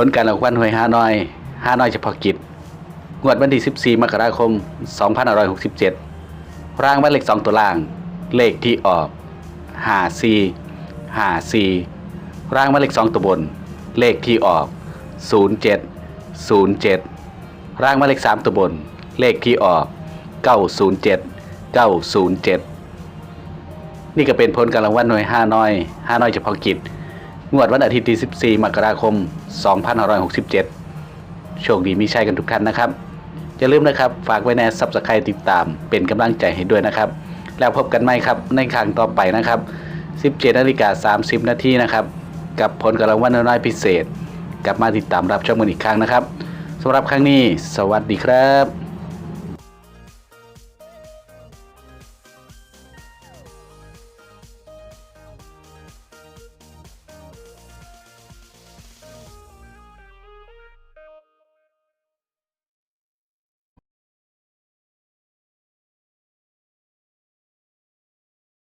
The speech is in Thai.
ผลการรางวัลหวยฮานอยฮานอยเฉพาะกิจ งวดวันที่ 14 มกราคม 2567 ร่างวัลเลข2ตัวล่าง เลขที่ออก54 54ร่างวัลเลข2ตัวบน เลขที่ออก 07 07 ร่างวัลเลข3ตัวบน เลขที่ออก 907 907 นี่ก็เป็นผลการรางวัลหน่วย5น้อย5น้อยเฉพาะกิจ งวดวันอาทิตย์ที่ 14 มกราคม 2567 โชคดีมีชัยกันทุกท่านนะครับ อย่าลืมนะครับ ฝากไว้ในซับสไครต์ติดตาม เป็นกำลังใจให้ด้วยนะครับ แล้วพบกันใหม่ครับในครั้งต่อไปนะครับ 17นาฬิกา30 นาทีนะครับ กับผลการรางวัลน้อยพิเศษ กลับมาติดตามรับชมกันอีกครั้งนะครับสำหรับครั้งนี้ สวัสดีครับ